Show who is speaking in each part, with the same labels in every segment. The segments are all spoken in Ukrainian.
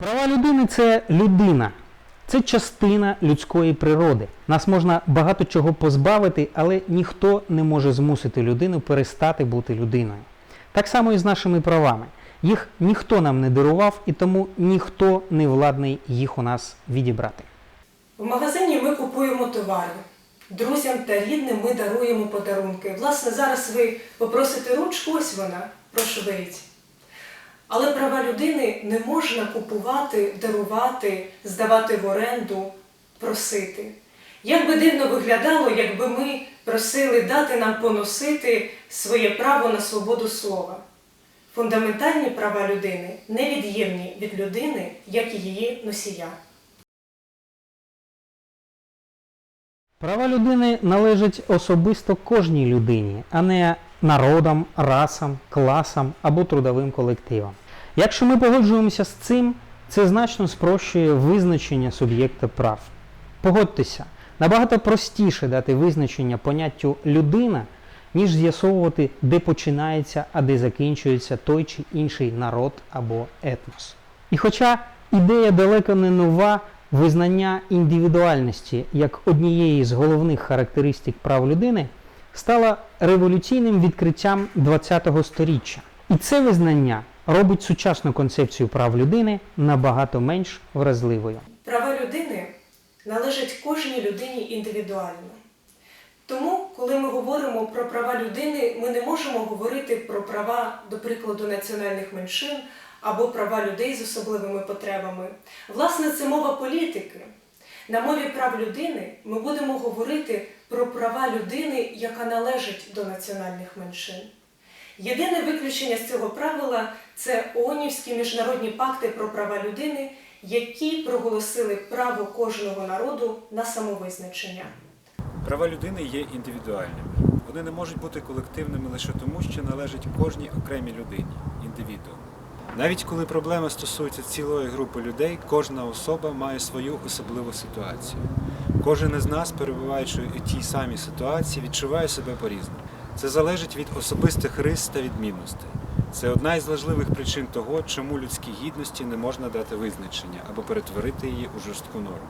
Speaker 1: Права людини це людина. Це частина людської природи. Нас можна багато чого позбавити, але ніхто не може змусити людину перестати бути людиною. Так само і з нашими правами. Їх ніхто нам не дарував, і тому ніхто не владний їх у нас відібрати.
Speaker 2: В магазині ми купуємо товари. Друзям та рідним ми даруємо подарунки. Власне, зараз ви попросите ручку, ось вона, прошу беріть. Але права людини не можна купувати, дарувати, здавати в оренду, просити. Як би дивно виглядало, якби ми просили дати нам поносити своє право на свободу слова. Фундаментальні права людини невід'ємні від людини, як і її носія.
Speaker 1: Права людини належать особисто кожній людині, а не народам, расам, класам або трудовим колективам. Якщо ми погоджуємося з цим, це значно спрощує визначення суб'єкта прав. Погодьтеся, набагато простіше дати визначення поняттю людина, ніж з'ясовувати, де починається, а де закінчується той чи інший народ або етнос. І хоча ідея далеко не нова, визнання індивідуальності як однієї з головних характеристик прав людини стала революційним відкриттям ХХ століття. І це визнання робить сучасну концепцію прав людини набагато менш вразливою.
Speaker 2: Права людини належать кожній людині індивідуально. Тому, коли ми говоримо про права людини, ми не можемо говорити про права, до прикладу, національних меншин або права людей з особливими потребами. Власне, це мова політики. На мові прав людини ми будемо говорити про права людини, яка належить до національних меншин. Єдине виключення з цього правила це ООНівські міжнародні пакти про права людини, які проголосили право кожного народу на самовизначення.
Speaker 3: Права людини є індивідуальними. Вони не можуть бути колективними лише тому, що належать кожній окремій людині, індивіду. Навіть коли проблема стосується цілої групи людей, кожна особа має свою особливу ситуацію. Кожен із нас, перебуваючи у тій самій ситуації, відчуває себе по-різному. Це залежить від особистих рис та відмінностей. Це одна із важливих причин того, чому людській гідності не можна дати визначення або перетворити її у жорстку норму.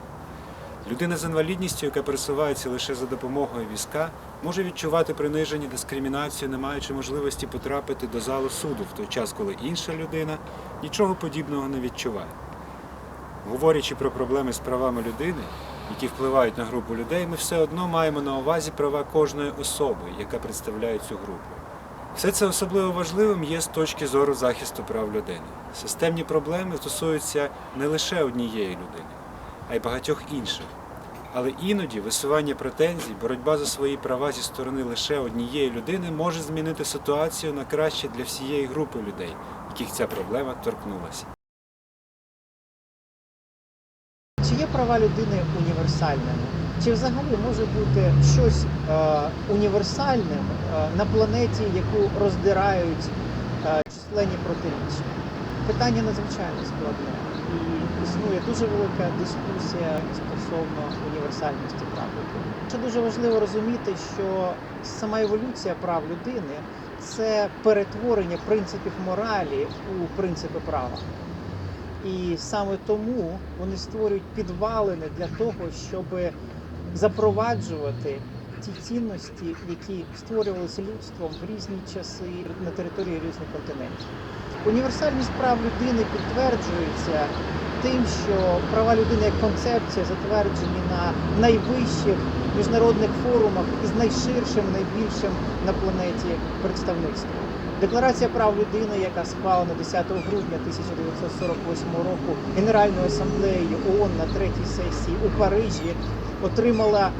Speaker 3: Людина з інвалідністю, яка пересувається лише за допомогою візка, може відчувати приниження, дискримінацію, не маючи можливості потрапити до залу суду в той час, коли інша людина нічого подібного не відчуває. Говорячи про проблеми з правами людини, які впливають на групу людей, ми все одно маємо на увазі права кожної особи, яка представляє цю групу. Все це особливо важливим є з точки зору захисту прав людини. Системні проблеми стосуються не лише однієї людини, а й багатьох інших. Але іноді висування претензій, боротьба за свої права зі сторони лише однієї людини може змінити ситуацію на краще для всієї групи людей, яких ця проблема торкнулася.
Speaker 4: Права людини універсальними? Чи взагалі може бути щось е, універсальним е, на планеті, яку роздирають е, численні протиріччя? Питання надзвичайно складне. І існує дуже велика дискусія стосовно універсальності прав людини. Ще дуже важливо розуміти, що сама еволюція прав людини це перетворення принципів моралі у принципи права. І саме тому вони створюють підвалини для того, щоб запроваджувати ті цінності, які створювалися людством в різні часи на території різних континентів. Універсальність прав людини підтверджується тим, що права людини як концепція затверджені на найвищих міжнародних форумах із найширшим, найбільшим на планеті представництвом. Декларація прав людини, яка схвалена 10 грудня 1948 року Генеральною асамблеєю ООН на третій сесії у Парижі, отримала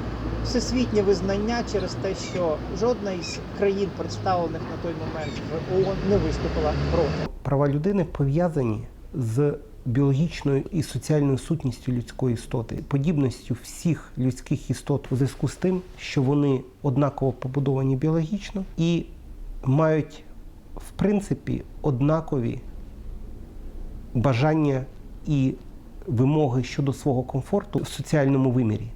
Speaker 4: всесвітнє визнання через те, що жодна із країн, представлених на той момент в ООН, не виступила проти.
Speaker 5: Права людини пов'язані з біологічною і соціальною сутністю людської істоти, подібністю всіх людських істот у зв'язку з тим, що вони однаково побудовані біологічно і мають в принципі однакові бажання і вимоги щодо свого комфорту в соціальному вимірі.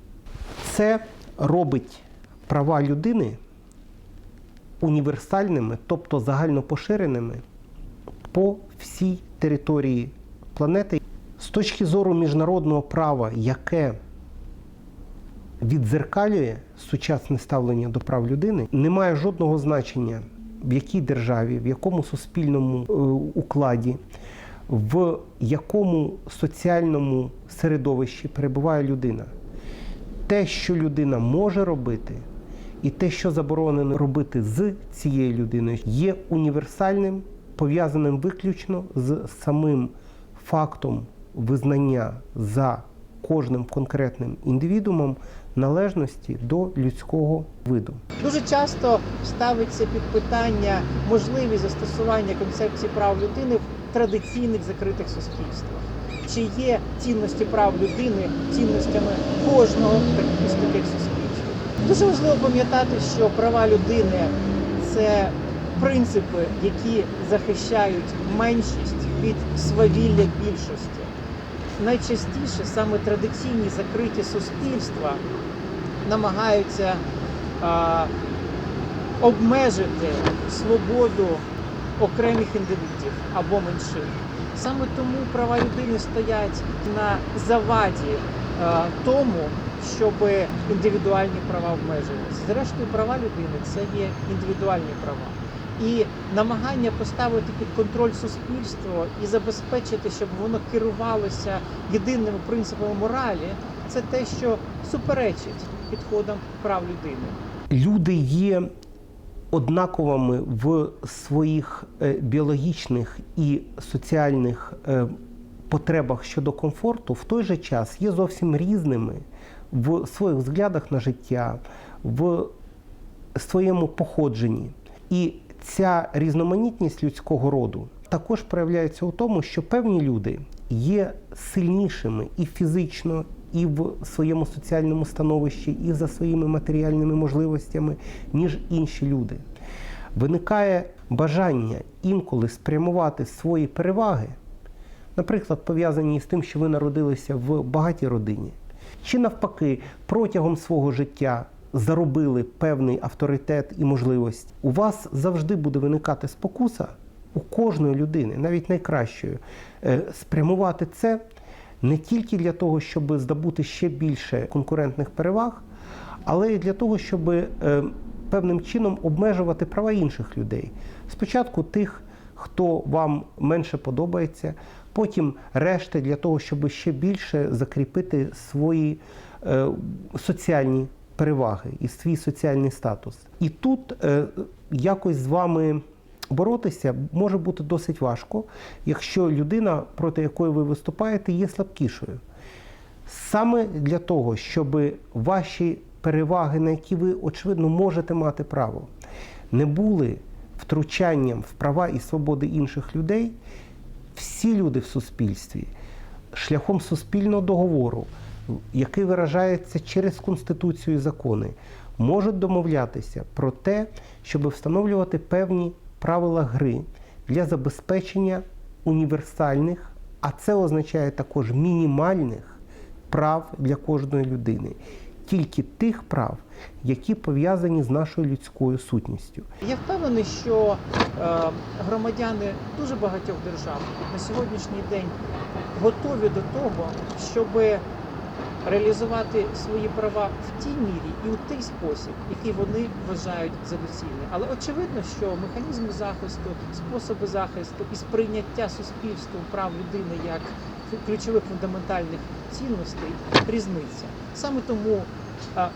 Speaker 5: Це робить права людини універсальними, тобто загальнопоширеними по всій території планети. З точки зору міжнародного права, яке віддзеркалює сучасне ставлення до прав людини, немає жодного значення, в якій державі, в якому суспільному е, укладі, в якому соціальному середовищі перебуває людина. Те, що людина може робити, і те, що заборонено робити з цією людиною, є універсальним, пов'язаним виключно з самим фактом визнання за кожним конкретним індивідуумом належності до людського виду.
Speaker 4: Дуже часто ставиться під питання можливість застосування концепції прав людини в традиційних закритих суспільствах. Чи є цінності прав людини цінностями кожного із таких суспільств? Дуже важливо пам'ятати, що права людини це принципи, які захищають меншість від свавілля більшості. Найчастіше саме традиційні закриті суспільства намагаються а, обмежити свободу окремих індивідів або меншин. Саме тому права людини стоять на заваді е, тому, щоб індивідуальні права обмежувалися. Зрештою, права людини це є індивідуальні права. І намагання поставити під контроль суспільство і забезпечити, щоб воно керувалося єдиними принципами моралі, це те, що суперечить підходам прав людини.
Speaker 5: Люди є однаковими в своїх е, біологічних і соціальних е, потребах щодо комфорту, в той же час є зовсім різними в своїх взглядах на життя, в своєму походженні. І ця різноманітність людського роду також проявляється у тому, що певні люди є сильнішими і фізично, і в своєму соціальному становищі, і за своїми матеріальними можливостями, ніж інші люди. Виникає бажання інколи спрямувати свої переваги, наприклад, пов'язані з тим, що ви народилися в багатій родині, чи навпаки, протягом свого життя заробили певний авторитет і можливість, у вас завжди буде виникати спокуса у кожної людини, навіть найкращої, е, спрямувати це не тільки для того, щоб здобути ще більше конкурентних переваг, але й для того, щоб е, певним чином обмежувати права інших людей. Спочатку тих, хто вам менше подобається, потім решти для того, щоб ще більше закріпити свої е, соціальні переваги і свій соціальний статус. І тут е, якось з вами боротися може бути досить важко, якщо людина, проти якої ви виступаєте, є слабкішою. Саме для того, щоб ваші переваги, на які ви очевидно можете мати право, не були втручанням в права і свободи інших людей, всі люди в суспільстві шляхом суспільного договору, який виражається через Конституцію і закони, можуть домовлятися про те, щоб встановлювати певні правила гри для забезпечення універсальних, а це означає також мінімальних прав для кожної людини. Тільки тих прав, які пов'язані з нашою людською сутністю.
Speaker 4: Я впевнений, що е, громадяни дуже багатьох держав на сьогоднішній день готові до того, щоб реалізувати свої права в тій мірі і у той спосіб, який вони вважають за доцільне. Але очевидно, що механізми захисту, способи захисту і сприйняття суспільством прав людини як ключових фундаментальних цінностей різниця. Саме тому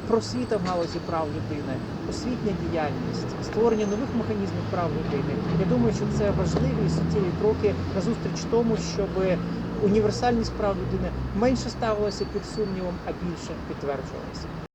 Speaker 4: просвіта в галузі прав людини, освітня діяльність, створення нових механізмів прав людини. Я думаю, що це важливі і суттєві кроки назустріч тому, щоб універсальність прав людини менше ставилася під сумнівом, а більше підтверджувалася.